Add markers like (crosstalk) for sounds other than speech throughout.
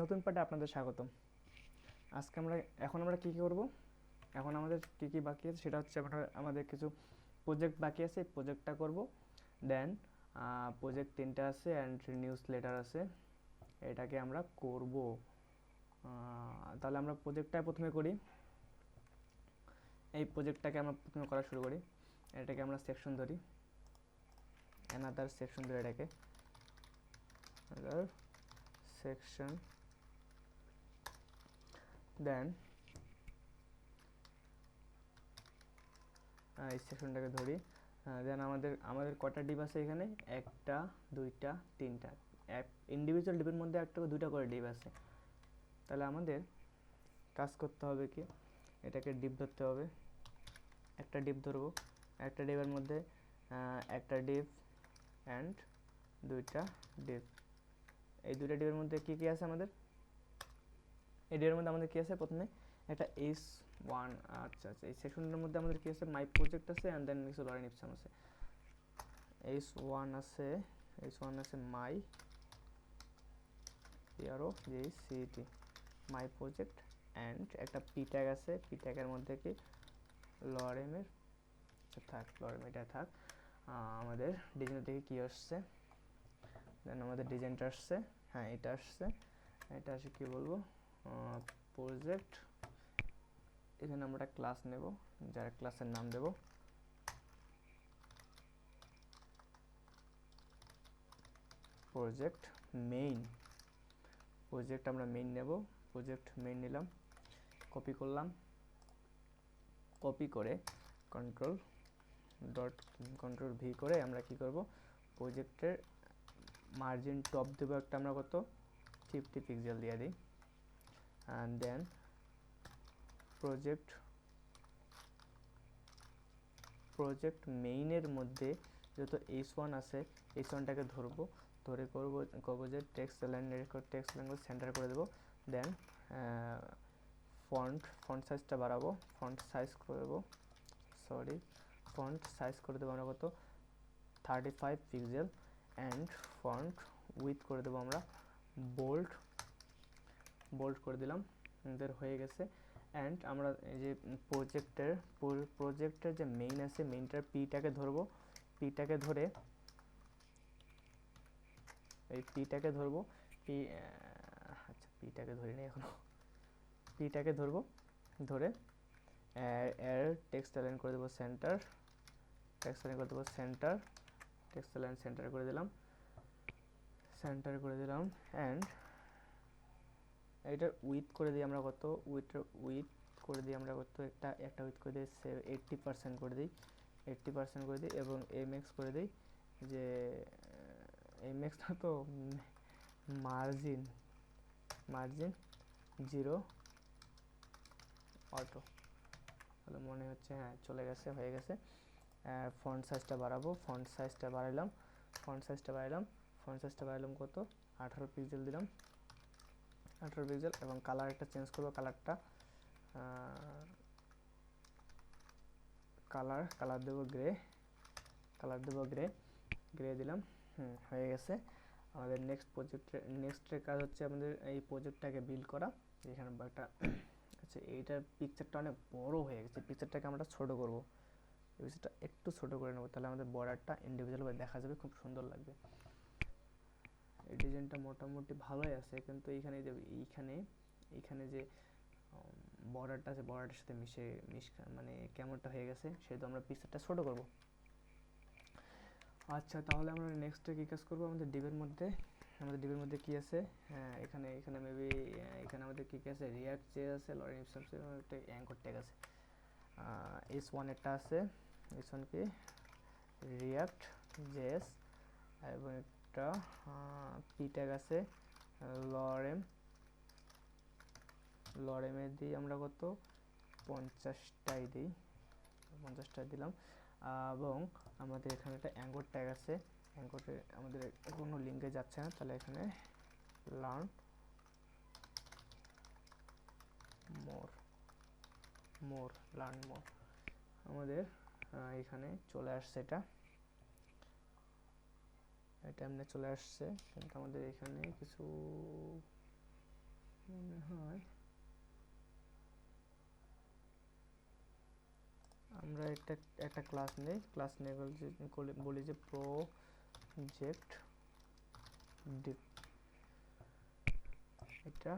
নতুন পাঠে আপনাদের স্বাগতম। আজকে আমরা, এখন আমরা কী কী করব? এখন আমাদের কী কী বাকি আছে সেটা হচ্ছে আমরা, আমাদের কিছু প্রজেক্ট বাকি আছে প্রজেক্টটা করব। দেন প্রজেক্ট তিনটা আছে অ্যান্ড নিউজ লেটার আছে। এটাকে আমরা করব। তাহলে আমরা প্রজেক্টটা প্রথমে করি। এই প্রজেক্টটাকে আমরা প্রথমে করা শুরু করি। এটাকে আমরা সেকশন ধরি। অ্যানাদার সেকশন ধরে এটাকে। সেকশন দেন। এই সেকশনটাকে ধরি। দেন আমাদের আমাদের কটা ডিপ আছে এখানে? একটা, দুইটা, তিনটা। ইন্ডিভিজুয়াল ডিপের মধ্যে একটা দুইটা করে ডিপ আছে। তাহলে আমাদের কাজ করতে হবে কি? এটাকে ডিপ ধরতে হবে। একটা ডিপ ধরবো। একটা ডিপের মধ্যে একটা ডিপ অ্যান্ড দুইটা ডিপ। এই দুইটা ডিপের মধ্যে কী কী আছে আমাদের? এই মধ্যে আমাদের কী আছে প্রথমে? একটা এস ওয়ান আচ্ছা আচ্ছা এই সেকশনটার মধ্যে আমাদের কী আছে? মাই প্রজেক্ট আছে অ্যান্ড দেন কিছু লরেন ইপসাম আছে। এস ওয়ান আছে এস ওয়ান আছে my PRO G city my project and একটা পি ট্যাগ আছে। পি ট্যাগের মধ্যে কি? লরেমের থাক লরেম এটা থাক। আমাদের ডিজাইন থেকে কী আসছে? দেন আমাদের ডিজাইনটা আসছে। হ্যাঁ এটা আসছে। এটা আসে কী বলব? প্রজেক্ট, এখানে আমরা ক্লাস নেব, যার ক্লাসের নাম দেব। প্রজেক্ট মেইন প্রজেক্ট আমরা মেইন নেব। প্রজেক্ট মেইন নিলাম কপি করলাম। কপি করে কন্ট্রোল ডট কন্ট্রোল ভি করে আমরা কি করব? প্রজেক্টের মার্জিন টপ দেবো একটা আমরা কত? ফিফটি পিক্সেল দিয়ে দিই। অ্যান্ড দেন প্রজেক্ট প্রজেক্ট মেইনের মধ্যে যত এইচ ওয়ান আছে এইচ ওয়ানটাকে ধরবো, ধরে করব করব যে text line text language center করে দেবো দেন ফন্ট ফন্ট সাইজটা বাড়াবো ফন্ট সাইজ করে দেবো সরি ফন্ট সাইজ করে দেবো আমরা কত? Thirty five pixel and font width করে দেবো আমরা বোল্ড বোল্ড করে দিলাম আমাদের হয়ে গেছে। অ্যান্ড আমরা এই যে প্রজেক্টের প্রজেক্টের যে মেইন আছে মেইনটার পিটাকে ধরবো। পিটাকে ধরে এই পিটাকে ধরবো। পি আচ্ছা পিটাকে ধরি না এখনও। পিটাকে ধরবো, ধরে এর টেক্সট লাইন করে দেবো সেন্টার টেক্সট লাইন করে দেবো সেন্টার টেক্সট লাইন সেন্টার করে দিলাম। সেন্টার করে দিলাম অ্যান্ড এটার উইথ করে দিই আমরা কত? উইথ উইথ করে দিই আমরা কত? একটা একটা উইথ করে দিই এইট্টি পার্সেন্ট করে দিই এইট্টি পার্সেন্ট করে দিই এবং এম এক্স করে দিই যে এম এক্সটা তো মার্জিন মার্জিন জিরো অটো তাহলে মনে হচ্ছে হ্যাঁ চলে গেছে, হয়ে গেছে। ফন্ট সাইজটা বাড়াবো ফন্ট সাইজটা বাড়াইলাম ফন্ট সাইজটা বাড়াইলাম ফন্ট সাইজটা বাড়াইলাম কত? আঠারো পিক্সেল দিলাম। আঠারো পিক্সেল এবং কালার একটা চেঞ্জ করব, কালারটা। কালার কালার দেবো গ্রে, কালার দেবো গ্রে গ্রে দিলাম হয়ে গেছে। আমাদের নেক্সট প্রজেক্টের নেক্সটের কাজ হচ্ছে আমাদের এই প্রজেক্টটাকে বিল্ড করা। এখানে একটা আচ্ছা এইটার পিকচারটা অনেক বড় হয়ে গেছে। পিকচারটাকে আমরা ছোট করব। পিকচারটা একটু ছোট করে নেব, তাহলে আমাদের বর্ডারটা ইন্ডিভিজুয়ালভাবে দেখা যাবে, খুব সুন্দর লাগবে। এই ডিজাইনটা মোটামুটি ভালোই আছে, কিন্তু এইখানে যে, এইখানে এইখানে যে বর্ডারটা আছে বর্ডারটার সাথে মিশে, মিশ মানে কেমনটা হয়ে গেছে সেহেতু আমরা পিকচারটা ছোট করব। আচ্ছা তাহলে আমরা নেক্সটে কী কাজ করব? আমাদের ডিবের মধ্যে, আমাদের ডিবের মধ্যে কি আছে? হ্যাঁ এখানে এখানে মেবি এখানে আমাদের কী কী আছে? রিয়াক্ট যে আছে লরেন একটা অ্যাঙ্কর ট্যাগ আছে। এস ওয়ান একটা আছে এস ওয়ান কি? রিয়াক্ট জেস এবং একটা পি ট্যাগ আছে লরেম। লরেমের দিই আমরা কত? পঞ্চাশটাই দিই, পঞ্চাশটাই দিলাম। এবং আমাদের এখানে একটা অ্যাঙ্গর ট্যাগ আছে। অ্যাঙ্গরে আমাদের কোনো লিঙ্কে যাচ্ছে না, তাহলে এখানে লার্ন মোর মোর লার্ন মোর আমাদের এখানে চলে আসছে এটা। এটা এমনি চলে আসছে। কিন্তু আমাদের এখানে কিছু মনে হয়। আমরা একটা একটা ক্লাস নেই। ক্লাস নিয়ে বলি যে প্রজেক্ট ডিপ এটা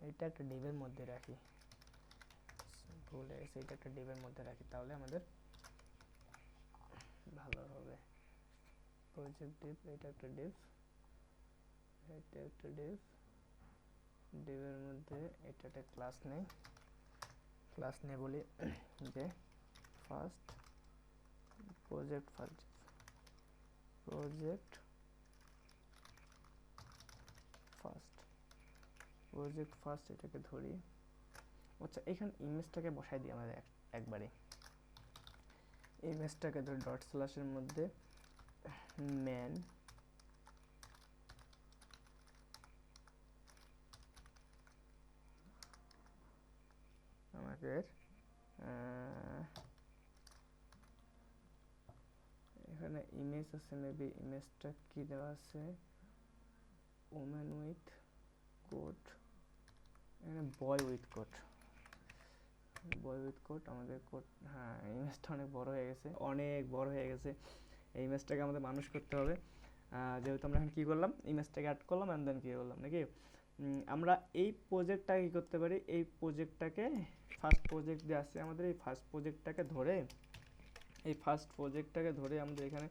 এটা একটা ডিবের মধ্যে রাখি। ভুলে গেছি এটা একটা ডিবের মধ্যে রাখি, তাহলে আমাদের ভালো হবে। প্রজেক্ট ডিপ, এটা একটা ডিপ, এটা একটা ডিপ ডিবের মধ্যে এটা একটা ক্লাস নেই। ক্লাস নিয়ে বলি যে first project first project first project first এটাকে ধরি। আচ্ছা এখানে ইমেজটাকে বসাই দিই আমাদের এক- একবারে। ইমেজটাকে ধরি ডট স্ল্যাশের মধ্যে ম্যান আমাদের এখানে ইমেজ আছে মেবি ইমেজটা কি দেওয়া আছে? ওমেন উইথ কোট এখানে boy with quote boy with quote, আমাদের কোট হ্যাঁ ইমেজটা অনেক বড় হয়ে গেছে, অনেক বড় হয়ে গেছে। এই ইমেজটাকে আমাদের মানুষ করতে হবে। যেহেতু আমরা এখন কী করলাম? ইমেজটাকে অ্যাড করলাম অ্যান্ড দেন কী করলাম, নাকি? আমরা এই প্রজেক্টটাকে কী করতে পারি? এই প্রজেক্টটাকে ফার্স্ট প্রজেক্ট যে আছে আমাদের, এই ফার্স্ট প্রজেক্টটাকে ধরে, এই ফার্স্ট প্রজেক্টটাকে ধরে আমাদের এখানে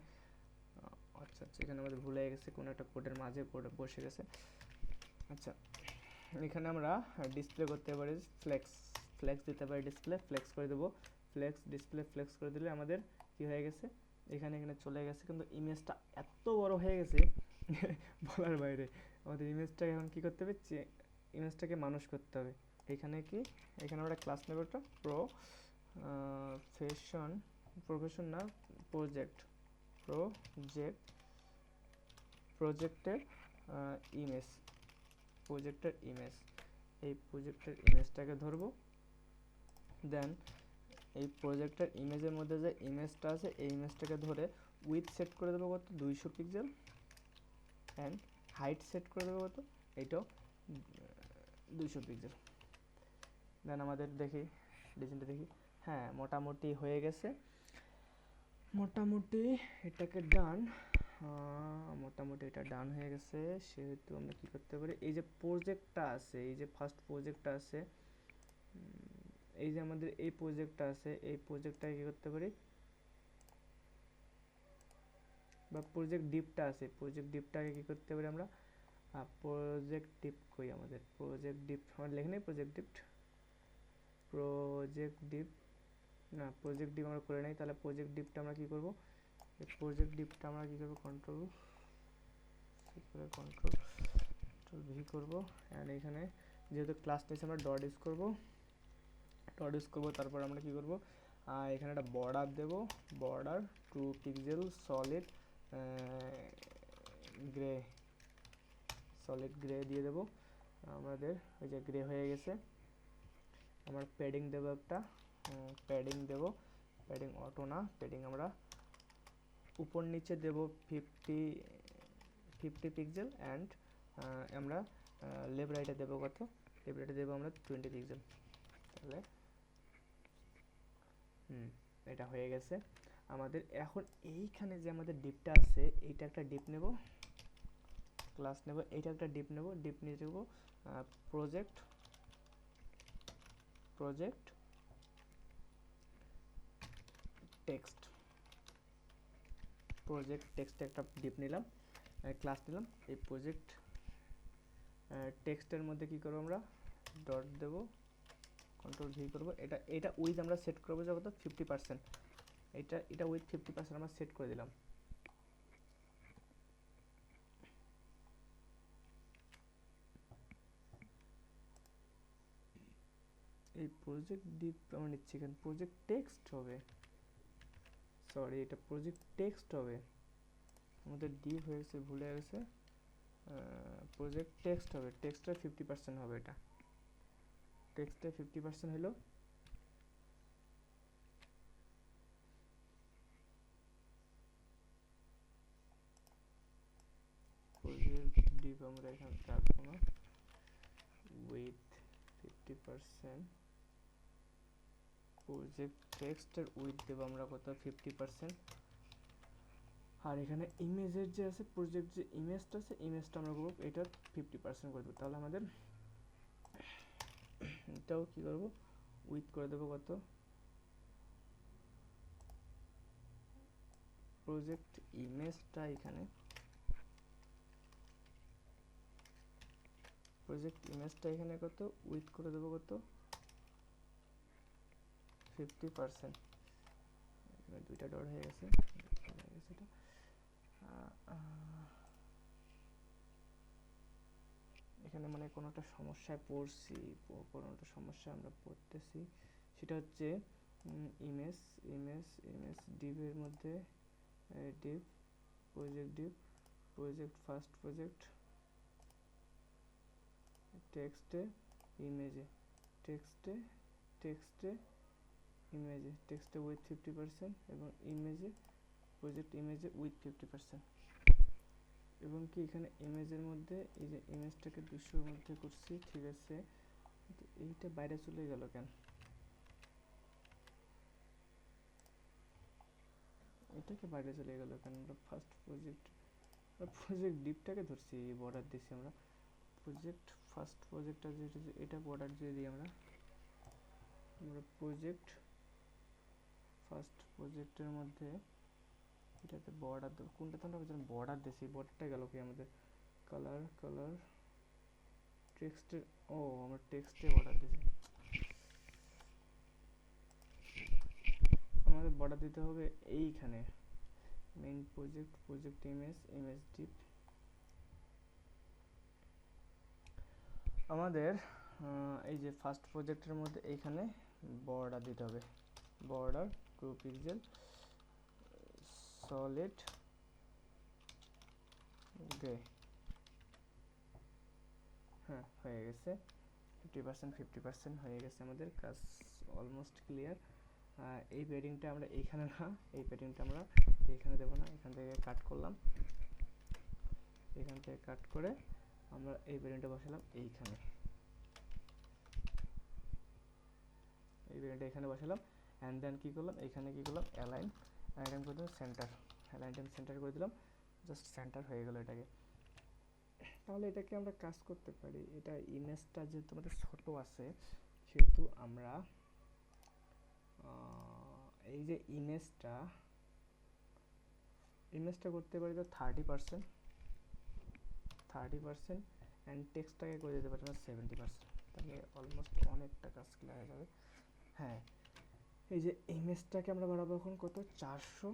আচ্ছা আচ্ছা এখানে আমাদের ভুলে গেছে, কোনো একটা কোডের মাঝে কোড বসে গেছে। আচ্ছা এখানে আমরা ডিসপ্লে করতে পারি ফ্লেক্স ফ্লেক্স দিতে পারি ডিসপ্লে ফ্লেক্স করে দেবো। ফ্লেক্স ডিসপ্লে ফ্লেক্স করে দিলে আমাদের কি হয়ে গেছে? এখানে এখানে চলে গেছে। কিন্তু ইমেজটা এত বড় হয়ে গেছে, (laughs) বলার বাইরে। আমাদের ইমেজটাকে এখন কি করতে হবে? ইমেজটাকে মানুষ করতে হবে। এখানে কি? এখানে আমরা ক্লাস নেব একটা প্রো ফেশন প্রফেশন না প্রজেক্ট প্রজেক্ট প্রজেক্টের ইমেজ প্রজেক্টের ইমেজ এই প্রজেক্টের ইমেজটাকে ধরবো। দেন এই প্রজেক্টের ইমেজের মধ্যে যে ইমেজটা আছে, এই ইমেজটাকে ধরে উইথ সেট করে দেবো কত? দুইশো পিক্সেল অ্যান্ড হাইট সেট করে দেবো কত? এইটাও দুইশো পিক্সেল দেন আমাদের দেখি ডিজাইনটা দেখি। হ্যাঁ মোটামুটি হয়ে গেছে। মোটামুটি এটাকে ডান মোটামুটি এটা ডান হয়ে গেছে। সেহেতু আমরা কি করতে পারি? এই যে প্রজেক্টটা আছে, এই যে ফার্স্ট প্রজেক্টটা আছে এই যে আমাদের এই প্রজেক্টটা আছে, এই প্রজেক্টটাকে কি করতে পারি? বা প্রজেক্ট ডিপটা আছে প্রজেক্ট ডিপটাকে কি করতে পারি আমরা? প্রজেক্ট ডিপ কই আমাদের? প্রজেক্ট ডিপ আমার লেখে নেই প্রজেক্ট ডিপ প্রজেক্ট ডিপ না প্রজেক্ট ডিপ আমরা করে নেই, তাহলে প্রজেক্ট ডিপটা আমরা কি করব? প্রজেক্ট ডিপটা আমরা কি করব? কন্ট্রোল করে কন্ট্রোল কন্ট্রোল ভি করব অ্যান্ড এখানে যেহেতু ক্লাস নিয়েছে আমরা ডট ইউজ করব। ডট করব, তারপর আমরা কি করব? এখানে একটা বর্ডার দেব। Border two pixel solid grey solid grey দিয়ে দেব। আমাদের ওই যে গ্রে হয়ে গেছে। আমার প্যাডিং দেবো একটা। প্যাডিং দেব। প্যাডিং অটো না প্যাডিং আমরা উপর নিচে দেব ফিফটি ফিফটি পিক্সেল অ্যান্ড আমরা লেফট রাইটে দেবো কত? লেফট রাইটে দেবো আমরা টোয়েন্টি পিক্সেল তাহলে হুম, এটা হয়ে গেছে। আমাদের এখন এইখানে যে আমাদের ডিপটা আছে, এইটা একটা ডিপ নেব। ক্লাস নেব, এইটা একটা ডিপ নেব। ডিপ নিয়ে দেব project project text project text একটা ডিপ নিলাম ক্লাস নিলাম। এই প্রজেক্ট টেক্সটের মধ্যে কি করব আমরা? ডট দেব। কন্ট্রোল ভি করব। এটা এটা উইথ আমরা সেট করব যত ফিফটি পার্সেন্ট এটা এটা উইথ ফিফটি পার্সেন্ট আমরা সেট করে দিলাম। এই প্রজেক্ট ডিপ আমরা নিচ্ছি এখানে। প্রজেক্ট টেক্সট হবে। সরি এটা প্রজেক্ট টেক্সট হবে। আমাদের ডিপ হয়েছে ভুলে গেছে। প্রজেক্ট টেক্সট হবে। টেক্সটের ফিফটি পার্সেন্ট হবে এটা। টেক্সটে ফিফটি পার্সেন্ট হলো। আমরা এখানে রাখব না। উইথ ফিফটি পার্সেন্ট প্রজেক্ট টেক্সটের উইথ দেবো আমরা কত? ফিফটি পার্সেন্ট আর এখানে ইমেজের যে আছে প্রজেক্ট যে ইমেজটা আছে ইমেজটা আমরা করব এটা ফিফটি পার্সেন্ট করে দেবো। তাহলে আমাদের এটাও কী করব? উইথ করে দেবো কত? প্রজেক্ট ইমেজটা এখানে। প্রজেক্ট ইমেজটা এখানে কত? উইথ করে দেবো কত? ফিফটি পার্সেন্ট দুইটা ডট হয়ে গেছে হয়ে গেছে এটা আহ, আহ, এখানে মানে কোনো একটা সমস্যায় পড়ছি প- কোনো একটা সমস্যায় আমরা পড়তেছি। সেটা হচ্ছে ইমেজ ইমেজ ইমেজ ডিভের মধ্যে div project div project first project, টেক্সটে, ইমেজে, টেক্সটে টেক্সটে, ইমেজে, টেক্সটে উইথ ফিফটি পার্সেন্ট এবং ইমেজে, প্রজেক্ট ইমেজে উইথ ফিফটি পার্সেন্ট। এবং কি এখানে ইমেজের মধ্যে, এই যে ইমেজটাকে দুশোর মধ্যে করছি, ঠিক আছে? এইটা বাইরে চলে গেল কেন? এটাকে বাইরে চলে গেল কেন? আমরা ফার্স্ট প্রজেক্ট প্রজেক্ট ডিপটাকে ধরছি, এই বর্ডার দিছি আমরা। প্রজেক্ট ফার্স্ট প্রজেক্টটা যেটা এটা বর্ডার দিয়ে দিই আমরা। আমরা প্রজেক্ট ফার্স্ট প্রজেক্টের মধ্যে এটাতে বর্ডার দেবো? কোনটাতে আমরা বর্ডার দিছি বর্ডারটা গেল কি আমাদের কালার কালার টেক্সটের ও, আমরা টেক্সটে বর্ডার দিছি আমাদের বর্ডার দিতে হবে এইখানে। Main project project image image div আমাদের এই যে ফার্স্ট প্রজেক্টের মধ্যে এইখানে বর্ডার দিতে হবে। Border two pixel solid grey হ্যাঁ হয়ে গেছে। ফিফটি পার্সেন্ট ফিফটি পার্সেন্ট হয়ে গেছে আমাদের, কাজ অলমোস্ট ক্লিয়ার এই প্যাডিংটা আমরা এইখানে না, এই প্যাডিংটা আমরা এইখানে দেবো না, এখান থেকে কাট করলাম। এখান থেকে কাট করে আমরা এই প্যাডিংটা বসালাম এইখানে। এই প্যাডিংটা এখানে বসালাম অ্যান্ড দেন কী করলাম? এখানে কী করলাম? অ্যালাইন অ্যালাইন করে দিলাম সেন্টার হ্যাঁ অ্যালাইন সেন্টার করে দিলাম। জাস্ট সেন্টার হয়ে গেল এটাকে। তাহলে এটাকে আমরা কাজ করতে পারি। এটা ইমেজটা যেহেতু আমাদের ছোট আছে, সেহেতু আমরা এই যে ইমেজটা ইমেজটা করতে পারি তো thirty percent thirty percent and টেক্সটটাকে করে দিতে পারি আমরা সেভেন্টি পার্সেন্ট তাহলে অলমোস্ট অনেকটা কাজ ক্লিয়ার হয়ে যাবে। হ্যাঁ এই যে ইমেজটাকে আমরা বাড়াবো এখন কত? চারশো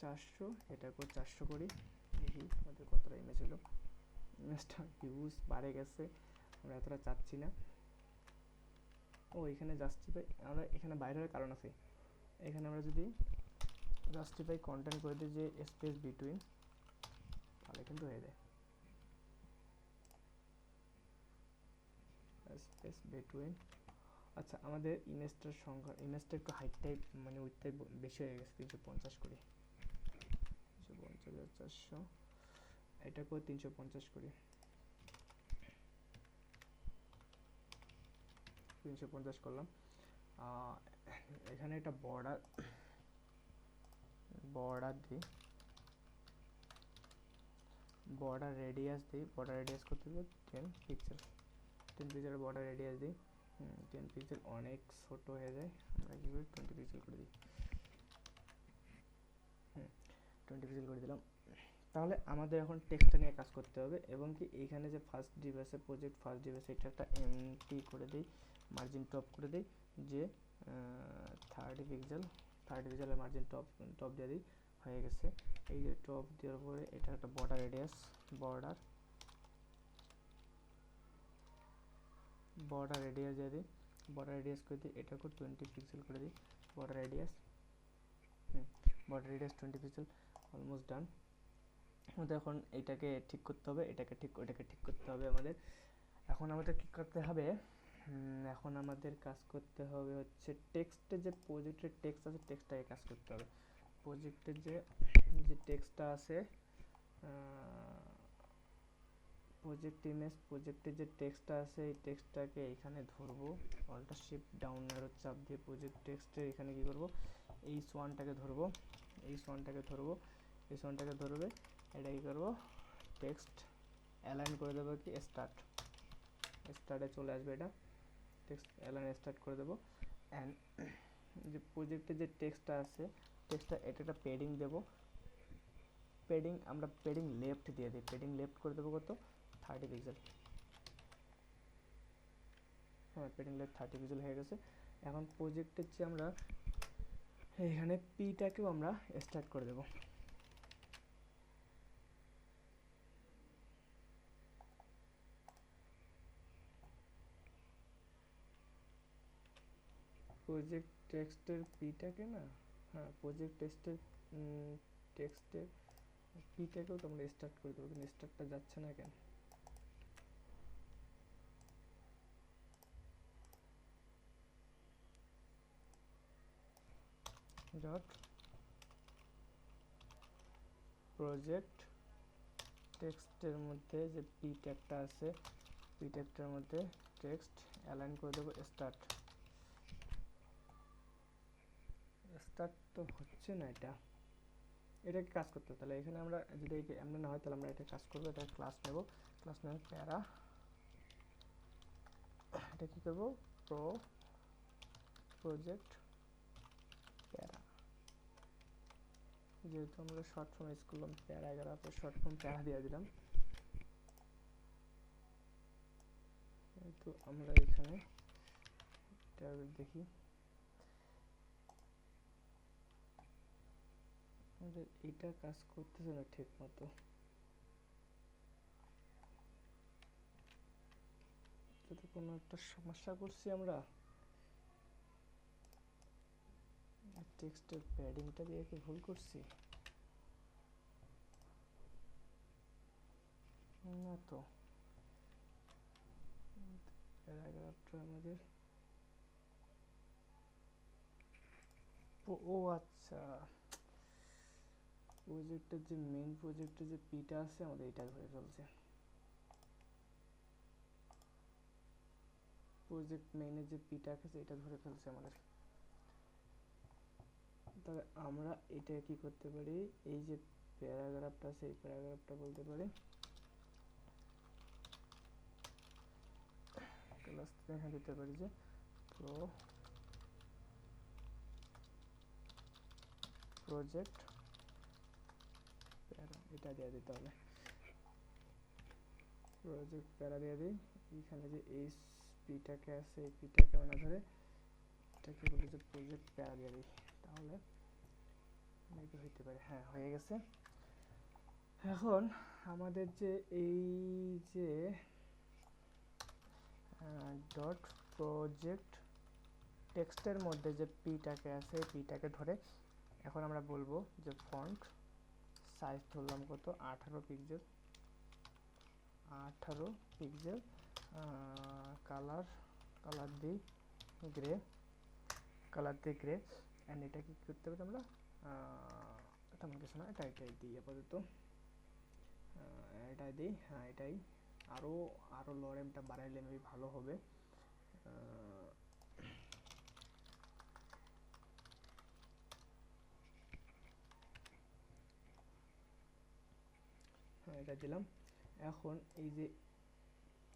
চারশো, এটা করে চারশো করি। দেখি আমাদের কতটা ইমেজ হলো ইমেজটা হিউজ বাড়ে গেছে, আমরা এতটা চাচ্ছি না। ও, এখানে জাস্টিফাই আমরা এখানে বাইরে হওয়ার কারণ আছে। এখানে আমরা যদি জাস্টিফাই কন্টেন্ট করে দিই যে স্পেস বিটুইন তাহলে কিন্তু হয়ে যায়। স্পেস বিটুইন আচ্ছা আমাদের ইমেজটার সংখ্যা ইমেজটা একটু হাইটটাই মানে উইথটাই বেশি হয়ে গেছে, তিনশো পঞ্চাশ করি। তিনশো পঞ্চাশ চারশো। এটা করে তিনশো পঞ্চাশ করি। তিনশো পঞ্চাশ করলাম। এখানে একটা বর্ডার বর্ডার দিই। বর্ডার রেডিয়াস দিই। বর্ডার রেডিয়াস করতে হবে ten pixel ten pixel border radius দিই। টেন পিক্সেল অনেক ছোট হয়ে যায়। আমরা কী করি? টোয়েন্টি পিক্সেল করে দিই। টোয়েন্টি পিক্সেল করে দিলাম। তাহলে আমাদের এখন টেক্সটটা নিয়ে কাজ করতে হবে এবং কি এইখানে যে ফার্স্ট ডিভাইসে প্রজেক্ট ফার্স্ট ডিভাইসে এটা একটা এমটি করে দিই মার্জিন টপ করে দিই, যে থার্টি পিক্সেল থার্টি পিক্সেলের মার্জিন টপ টপ দিয়ে দিই। হয়ে গেছে। এই যে টপ দেওয়ার পরে এটা একটা border radius border border radius দিয়ে দিই। বর্ডার রেডিয়াস করে দিই, এটাকে টোয়েন্টি পিক্সেল করে দিই। Border radius hmm border radius twenty pixel almost done আমাদের এখন এটাকে ঠিক করতে হবে, এটাকে ঠিক এটাকে ঠিক করতে হবে আমাদের। এখন আমাদের কী করতে হবে? এখন আমাদের কাজ করতে হবে হচ্ছে টেক্সটে যে প্রজেক্টের টেক্সট আছে টেক্সটটাকে কাজ করতে হবে। প্রজেক্টের যে যে টেক্সটটা আছে প্রজেক্ট ইমেজ প্রজেক্টের যে টেক্সটটা আছে, এই টেক্সটটাকে এখানে ধরবো। অল্টার শিফট ডাউন অ্যারো চাপ দিয়ে প্রজেক্ট টেক্সটের এখানে কি করব? এই ওয়ানটাকে ধরবো। এই ওয়ানটাকে ধরবো। এই ওয়ানটাকে ধরবে। এটা কি করব? টেক্সট অ্যালাইন করে দেবো কি? স্টার্ট স্টার্টে চলে আসবে এটা। টেক্সট অ্যালাইন স্টার্ট করে দেবো। অ্যান্ড (coughs) যে প্রজেক্টে যে টেক্সটটা আছে টেক্সটটা এটা একটা পেডিং দেবো। পেডিং আমরা পেডিং লেফট দিয়ে দিই। পেডিং লেফট করে দেবো কত? থার্টি পিক্সেল হ্যাঁ পেডিং লেফট থার্টি পিক্সেল হয়ে গেছে। এখন প্রজেক্টের যে আমরা এখানে পিটাকেও আমরা স্টার্ট করে দেবো। প্রজেক্ট টেক্সটের পিটাকে না হ্যাঁ প্রজেক্ট টেক্সটের টেক্সটের পিটাকেও তো আমরা স্টার্ট করে দেবো। কিন্তু স্টার্টটা যাচ্ছে না কেন? ডট প্রজেক্ট টেক্সটের মধ্যে যে পি ট্যাগটা আছে পি ট্যাগটার মধ্যে টেক্সট অ্যালাইন করে দেবো স্টার্ট স্টার্ট তো হচ্ছে না এটা। এটাকে কাজ করতে তাহলে এখানে আমরা যদি এমন না হয়, তাহলে আমরা এটা কাজ করব, এটা ক্লাস নেব। ক্লাস নেব প্যারা এটা কী করব? প্রো প্রজেক্ট প্যারা যেহেতু আমরা শর্ট ফর্ম ইউজ করলাম প্যারা এগারো আপনার শর্ট ফর্ম প্যারা দিয়ে দিলাম। তো আমরা এখানে দেখি। আমাদের এটা কাজ করতেছে না ঠিক মতো। কোনো একটা সমস্যা করছি আমরা টেক্সটের প্যাডিংটা দিয়ে কি ভুল করছি? না তো। প্যারাগ্রাফটা আমাদের ও আচ্ছা। প্রজেক্টের যে মেইন প্রজেক্টের যে পিটা আছে, আমাদের এটা ধরে ফেলছে। প্রজেক্ট মেইনের যে পিটা আছে, এটা ধরে ফেলছে আমাদের। তবে আমরা এটা কি করতে পারি? এই যে প্যারাগ্রাফটা এই প্যারাগ্রাফটা বলতে পারি। ক্লাস এখানে দিতে পারি যে প্রো প্রজেক্ট প্যারা, এটা দিয়ে দিতে হবে। প্রজেক্ট প্যারা দিয়ে দিই। এখানে যে এই পিটাকে আছে এই পিটাকে আমরা ধরে, এটাকে বলি যে প্রজেক্ট প্যারা দিয়ে দিই। তাহলে হইতে পারে। হ্যাঁ হয়ে গেছে। এখন আমাদের যে এই যে ডট প্রজেক্ট টেক্সটের মধ্যে যে পিটাকে আছে পিটাকে ধরে এখন আমরা বলব যে ফন্ট সাইজ ধরলাম কত? আঠারো পিক্সেল আঠারো পিক্সেল কালার কালার দিই গ্রে কালার দিই গ্রে অ্যান্ড এটা কি করতে হবে আমরা? তেমন কিছু না এটা এটাই দিই আপাতত এটাই দিই হ্যাঁ এটাই আরও আরও লরেমটা বাড়াইলে মেবি ভালো হবে এটা দিলাম এখন এই যে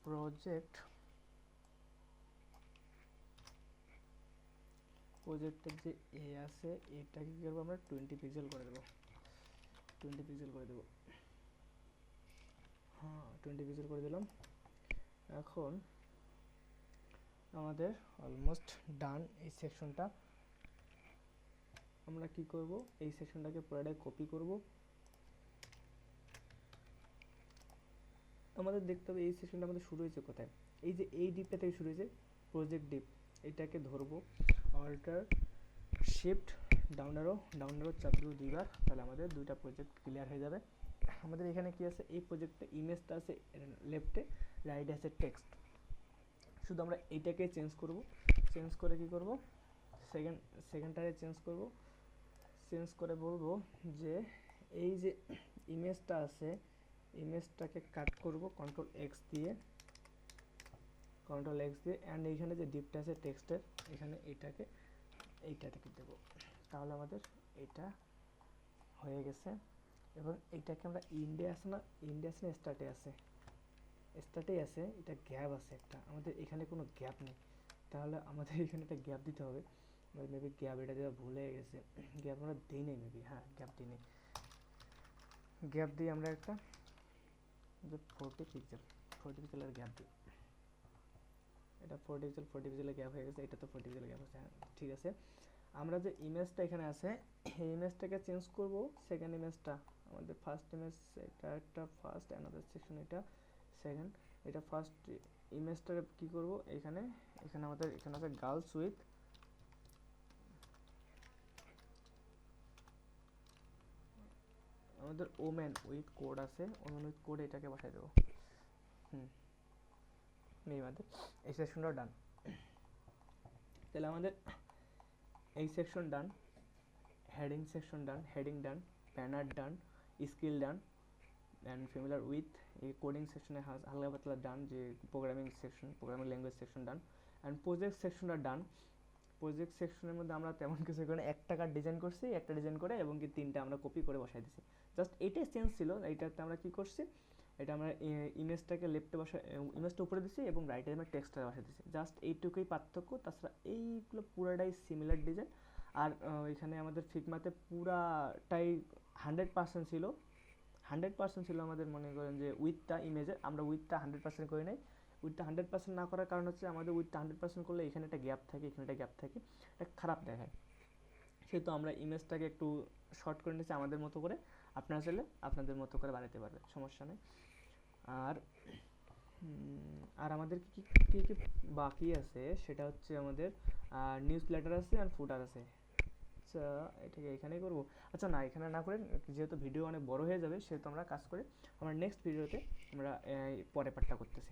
প্রজেক্ট প্রজেক্টের যে এ আছে, এটাকে কী করব আমরা? টোয়েন্টি পিক্সেল করে দেবো। টোয়েন্টি পিক্সেল করে দেবো। হ্যাঁ টোয়েন্টি পিক্সেল করে দিলাম। এখন আমাদের অলমোস্ট ডান এই সেকশনটা আমরা কি করব? এই সেকশনটাকে পুরোটাই কপি করব। আমাদের দেখতে হবে এই সেকশনটা আমাদের শুরু হয়েছে কোথায়? এই যে এই ডিপটা থেকে শুরু হয়েছে প্রজেক্ট ডিপ এটাকে ধরবো। Alt shift down arrow down arrow চাপ দেবো দুইবার, তাহলে আমাদের দুইটা প্রজেক্ট ক্লিয়ার হয়ে যাবে। আমাদের এখানে কি আছে? এই প্রজেক্টে ইমেজটা আছে লেফটে রাইটে আছে টেক্সট শুধু আমরা এইটাকে চেঞ্জ করব। চেঞ্জ করে কি করব? সেকেন্ড সেকেন্ডটারে চেঞ্জ করব। চেঞ্জ করে বলব যে এই যে ইমেজটা আছে ইমেজটাকে কাট করব কন্ট্রোল এক্স দিয়ে। কন্ট্রোল এক্স দিয়ে অ্যান্ড এইখানে যে ডিপটা আছে টেক্সটের এখানে এটাকে এইটা থেকে দেব। তাহলে আমাদের এটা হয়ে গেছে। এবং এইটাকে আমরা ইন্ডিয়া আছে না ইন্ডিয়া আছে। না স্টার্টে আছে স্টার্টেই আছে এটা গ্যাপ আছে একটা। আমাদের এখানে কোনো গ্যাপ নেই। তাহলে আমাদের (laughs) এখানে একটা গ্যাপ দিতে হবে। মেবি গ্যাপ এটা দেওয়া ভুলে গেছে। গ্যাপ আমরা দিই নেই মেবি হ্যাঁ গ্যাপ দিই নেই। গ্যাপ দিয়ে আমরা একটা ফোরটি পিক্সেল ফোরটি পিক্সেলের গ্যাপ দিই। এটা ফোরটি পিক্সেল ফোরটি পিক্সেলের গ্যাপ হয়ে গেছে, এটা তো ফোরটি পিক্সেলের গ্যাপ আছে ঠিক আছে। আমরা যে ইমেজটা এখানে আছে, এই ইমেজটাকে চেঞ্জ করব সেকেন্ড ইমেজটা আমাদের ফার্স্ট ইমেজ এটা একটা ফার্স্ট অ্যানাদার সেকশন এটা সেকেন্ড এটা ফার্স্ট ইমেজটা কি করব, এখানে এখানে আমাদের, এখানে আছে গার্লস উইথ আমাদের ওমেন উইথ কোড আছে ওমেন উইথ কোড এটাকে বসাই দেবো। হুম। আমাদের। এই সেকশনটা ডান তাহলে আমাদের এই section done heading section done heading done banner done skill done and familiar with এই কোডিং সেকশনে হালকা পাতলা ডান যে programming section programming language section done and project সেকশনটা ডান প্রজেক্ট সেকশনের মধ্যে আমরা তেমন কিছু করে এক টাকার ডিজাইন করছি, একটা ডিজাইন করে এবং কি তিনটা আমরা কপি করে বসাই দিছি। জাস্ট এটাই চেঞ্জ ছিল, এইটাতে আমরা কি করছি? এটা আমরা ইমেজটাকে লেফটে বসা ইমেজটা উপরে দিছি এবং রাইটে আমরা টেক্সটটা বসাই দিছি। জাস্ট এইটুকুই পার্থক্য। তাছাড়া এইগুলো পুরাটাই সিমিলার ডিজাইন আর এখানে আমাদের ফিগমাতে পুরাটাই হান্ড্রেড পার্সেন্ট ছিল। হান্ড্রেড পার্সেন্ট ছিল আমাদের, মনে করেন যে উইথটা ইমেজের আমরা উইথটা হান্ড্রেড পার্সেন্ট করে নাই। উইথটা হান্ড্রেড পার্সেন্ট না করার কারণ হচ্ছে আমাদের উইথটা হান্ড্রেড পার্সেন্ট করলে এখানে একটা গ্যাপ থাকে, এখানে একটা গ্যাপ থাকে। এটা খারাপ দেখায়। সেহেতু আমরা ইমেজটাকে একটু শর্ট করে নিচ্ছি আমাদের মতো করে। আপনারা চাইলে আপনাদের মতো করে বানাতে পারবে সমস্যা নেই। আর আর আমাদের কি কি কি বাকি আছে? সেটা হচ্ছে আমাদের নিউজ লেটার আছে আর ফুটার আছে। আচ্ছা এটাকে এখানেই করব? আচ্ছা না, এখানে না করে, যেহেতু ভিডিও অনেক বড় হয়ে যাবে, সেহেতু আমরা কাজ করে, আমরা নেক্সট ভিডিওতে আমরা পরের পার্টটা করতেছি।